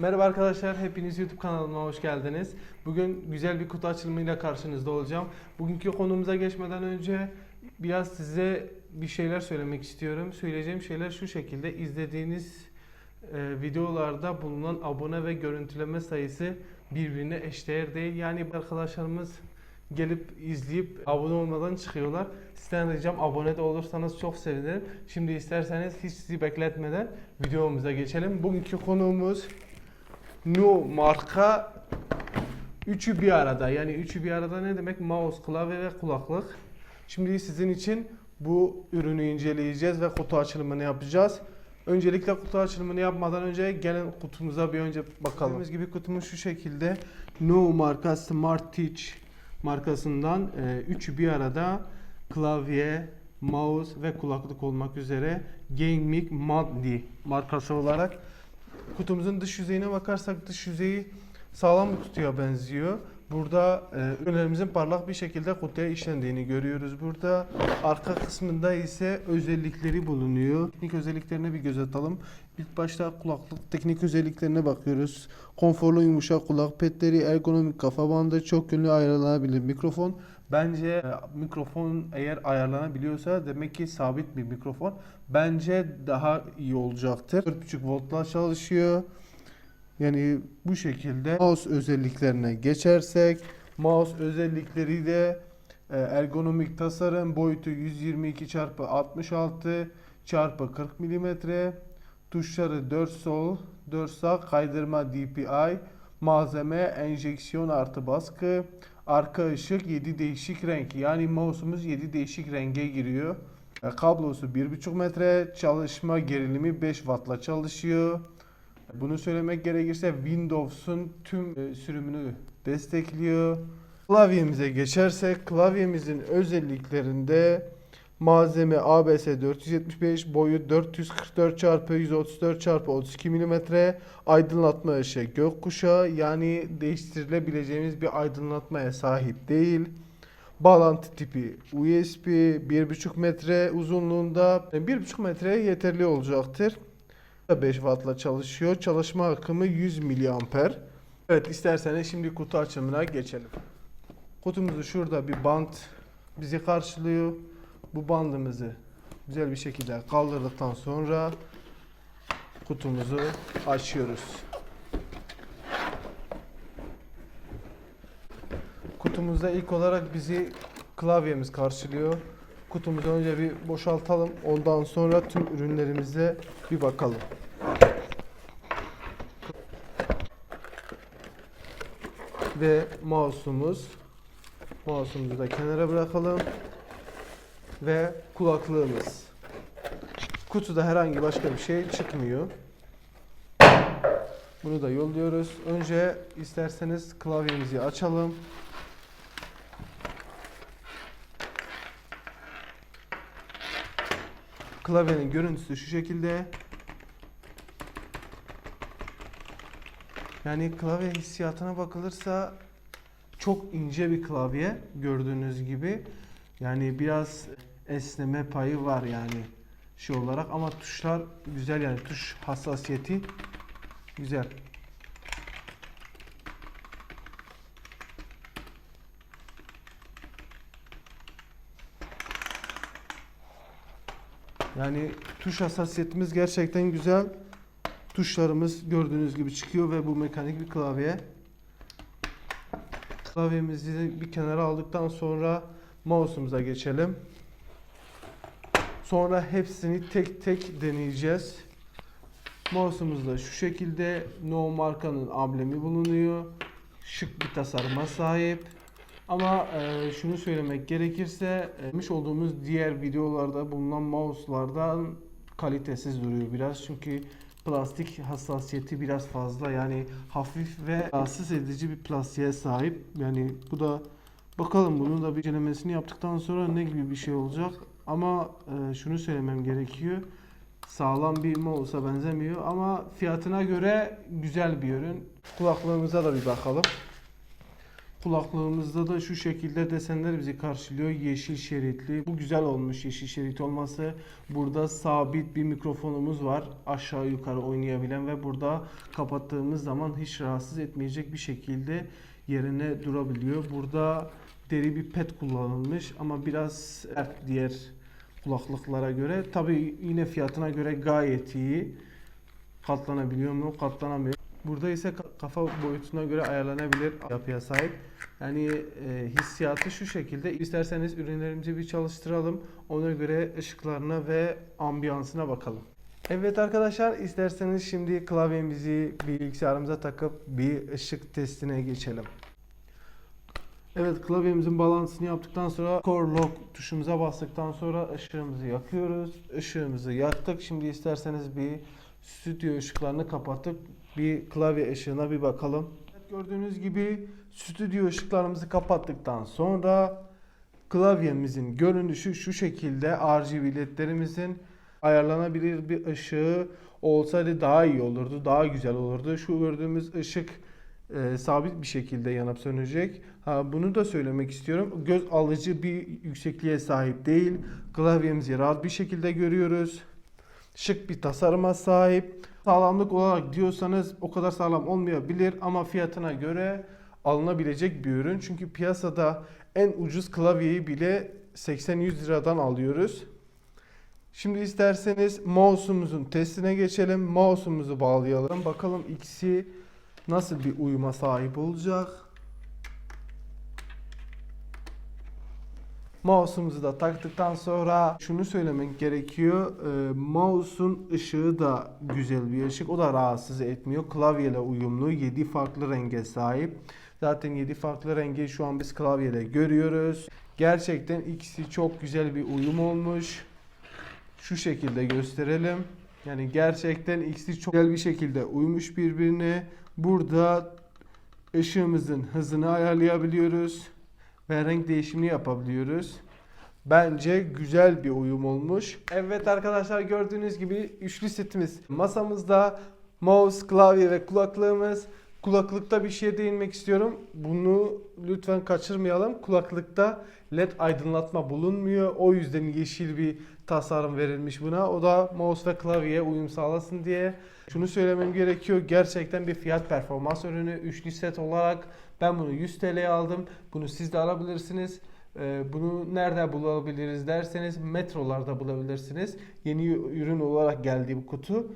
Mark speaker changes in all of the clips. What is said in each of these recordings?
Speaker 1: Merhaba arkadaşlar, hepiniz YouTube kanalıma hoş geldiniz. Bugün güzel bir kutu açılımıyla karşınızda olacağım. Bugünkü konumuza geçmeden önce biraz size bir şeyler söylemek istiyorum. Söyleyeceğim şeyler şu şekilde. İzlediğiniz e, videolarda bulunan abone ve görüntüleme sayısı birbirine eşdeğer değil. Yani arkadaşlarımız gelip izleyip abone olmadan çıkıyorlar. Sizden ricam abone de olursanız çok sevinirim. Şimdi isterseniz hiç sizi bekletmeden videomuza geçelim. Bugünkü konuğumuz Nu marka üçü bir arada. Yani üçü bir arada ne demek? Mouse, klavye ve kulaklık. Şimdi sizin için bu ürünü inceleyeceğiz ve kutu açılımını yapacağız. Öncelikle kutu açılımını yapmadan önce gelin kutumuza bir önce bakalım. Gördüğünüz gibi kutumuz şu şekilde. Nu marka Smart Teach markasından e, üçü bir arada klavye, mouse ve kulaklık olmak üzere Gaming Maddi markası olarak kutumuzun dış yüzeyine bakarsak dış yüzeyi sağlam bir kutuya benziyor. Burada e, ürünlerimizin parlak bir şekilde kutuya işlendiğini görüyoruz. Burada arka kısmında ise özellikleri bulunuyor. Teknik özelliklerine bir göz atalım. İlk başta kulaklık teknik özelliklerine bakıyoruz. Konforlu yumuşak kulak petleri, ergonomik kafa bandı, çok yönlü ayarlanabilir mikrofon. Bence e, mikrofon eğer ayarlanabiliyorsa demek ki sabit bir mikrofon. Bence daha iyi olacaktır. 4.5 voltla çalışıyor. Yani bu şekilde mouse özelliklerine geçersek mouse özellikleri de e, ergonomik tasarım boyutu 122 x 66 çarpı 40 mm tuşları 4 sol 4 sağ kaydırma DPI malzeme enjeksiyon artı baskı arka ışık 7 değişik renk. Yani mouse'umuz 7 değişik renge giriyor. E, kablosu 1.5 metre çalışma gerilimi 5 wattla çalışıyor. Bunu söylemek gerekirse Windows'un tüm e, sürümünü destekliyor. Klavyemize geçersek klavyemizin özelliklerinde malzeme ABS 475 boyu 444 x 134 x 32 mm aydınlatma ışığı gökkuşağı yani değiştirilebileceğimiz bir aydınlatmaya sahip değil. Bağlantı tipi USB 1.5 metre uzunluğunda 1.5 metreye yeterli olacaktır. 5 wattla çalışıyor. Çalışma akımı 100 miliamper. Evet isterseniz şimdi kutu açımına geçelim. Kutumuzu şurada bir bant bizi karşılıyor. Bu bandımızı güzel bir şekilde kaldırdıktan sonra kutumuzu açıyoruz. Kutumuzda ilk olarak bizi klavyemiz karşılıyor. Kutumuzu önce bir boşaltalım. Ondan sonra tüm ürünlerimize bir bakalım. Ve mouse'umuz. Mouse'umuzu da kenara bırakalım. Ve kulaklığımız. Kutuda herhangi başka bir şey çıkmıyor. Bunu da yolluyoruz. Önce isterseniz klavyemizi açalım. Klavyenin görüntüsü şu şekilde. Yani klavye hissiyatına bakılırsa çok ince bir klavye gördüğünüz gibi. Yani biraz esneme payı var yani şey olarak ama tuşlar güzel yani tuş hassasiyeti güzel. Yani tuş hassasiyetimiz gerçekten güzel. Tuşlarımız gördüğünüz gibi çıkıyor ve bu mekanik bir klavye. Klavyemizi bir kenara aldıktan sonra mouse'umuza geçelim. Sonra hepsini tek tek deneyeceğiz. Mouse'umuzda şu şekilde No markanın amblemi bulunuyor. Şık bir tasarıma sahip. Ama e, şunu söylemek gerekirse yapmış olduğumuz diğer videolarda bulunan mouse'lardan kalitesiz duruyor biraz. Çünkü plastik hassasiyeti biraz fazla. Yani hafif ve rahatsız edici bir plastiğe sahip. Yani bu da bakalım bunun da bir incelemesini yaptıktan sonra ne gibi bir şey olacak. Ama e, şunu söylemem gerekiyor. Sağlam bir mouse'a benzemiyor ama fiyatına göre güzel bir ürün. Kulaklığımıza da bir bakalım. Kulaklığımızda da şu şekilde desenler bizi karşılıyor. Yeşil şeritli. Bu güzel olmuş yeşil şerit olması. Burada sabit bir mikrofonumuz var. Aşağı yukarı oynayabilen ve burada kapattığımız zaman hiç rahatsız etmeyecek bir şekilde yerine durabiliyor. Burada deri bir pet kullanılmış ama biraz sert diğer kulaklıklara göre. Tabii yine fiyatına göre gayet iyi. Katlanabiliyor mu? Katlanamıyor. Burada ise ka- kafa boyutuna göre ayarlanabilir yapıya sahip. Yani e, hissiyatı şu şekilde. İsterseniz ürünlerimizi bir çalıştıralım. Ona göre ışıklarına ve ambiyansına bakalım. Evet arkadaşlar isterseniz şimdi klavyemizi bilgisayarımıza takıp bir ışık testine geçelim. Evet klavyemizin balansını yaptıktan sonra Core Lock tuşumuza bastıktan sonra ışığımızı yakıyoruz. Işığımızı yaktık. Şimdi isterseniz bir stüdyo ışıklarını kapatıp bir klavye ışığına bir bakalım. Evet, gördüğünüz gibi stüdyo ışıklarımızı kapattıktan sonra klavyemizin görünüşü şu şekilde RGB ledlerimizin ayarlanabilir bir ışığı olsaydı daha iyi olurdu, daha güzel olurdu. Şu gördüğümüz ışık e, sabit bir şekilde yanıp sönecek. Ha, bunu da söylemek istiyorum. Göz alıcı bir yüksekliğe sahip değil. Klavyemizi rahat bir şekilde görüyoruz. Şık bir tasarıma sahip. Sağlamlık olarak diyorsanız o kadar sağlam olmayabilir ama fiyatına göre alınabilecek bir ürün. Çünkü piyasada en ucuz klavyeyi bile 80-100 liradan alıyoruz. Şimdi isterseniz mouse'umuzun testine geçelim. Mouse'umuzu bağlayalım. Bakalım ikisi nasıl bir uyuma sahip olacak. Mouse'umuzu da taktıktan sonra şunu söylemek gerekiyor. Ee, mouse'un ışığı da güzel bir ışık. O da rahatsız etmiyor. Klavyeyle uyumlu. 7 farklı renge sahip. Zaten 7 farklı rengi şu an biz klavyede görüyoruz. Gerçekten ikisi çok güzel bir uyum olmuş. Şu şekilde gösterelim. Yani gerçekten ikisi çok güzel bir şekilde uymuş birbirine. Burada ışığımızın hızını ayarlayabiliyoruz ve renk değişimini yapabiliyoruz. Bence güzel bir uyum olmuş. Evet arkadaşlar gördüğünüz gibi üçlü setimiz masamızda. Mouse, klavye ve kulaklığımız. Kulaklıkta bir şeye değinmek istiyorum. Bunu lütfen kaçırmayalım. Kulaklıkta led aydınlatma bulunmuyor. O yüzden yeşil bir tasarım verilmiş buna. O da mouse ve klavyeye uyum sağlasın diye. Şunu söylemem gerekiyor. Gerçekten bir fiyat performans ürünü. Üçlü set olarak ben bunu 100 TL'ye aldım. Bunu siz de alabilirsiniz. Ee, Bunu nerede bulabiliriz derseniz metrolarda bulabilirsiniz. Yeni ürün olarak geldi bu kutu.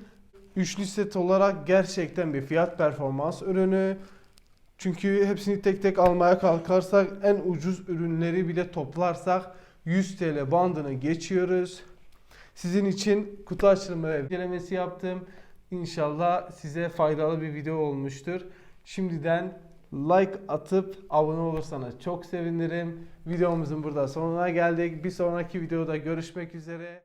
Speaker 1: Üçlü set olarak gerçekten bir fiyat performans ürünü. Çünkü hepsini tek tek almaya kalkarsak en ucuz ürünleri bile toplarsak 100 TL bandını geçiyoruz. Sizin için kutu açılımı incelemesi yaptım. İnşallah size faydalı bir video olmuştur. Şimdiden like atıp abone olursanız çok sevinirim. Videomuzun burada sonuna geldik. Bir sonraki videoda görüşmek üzere.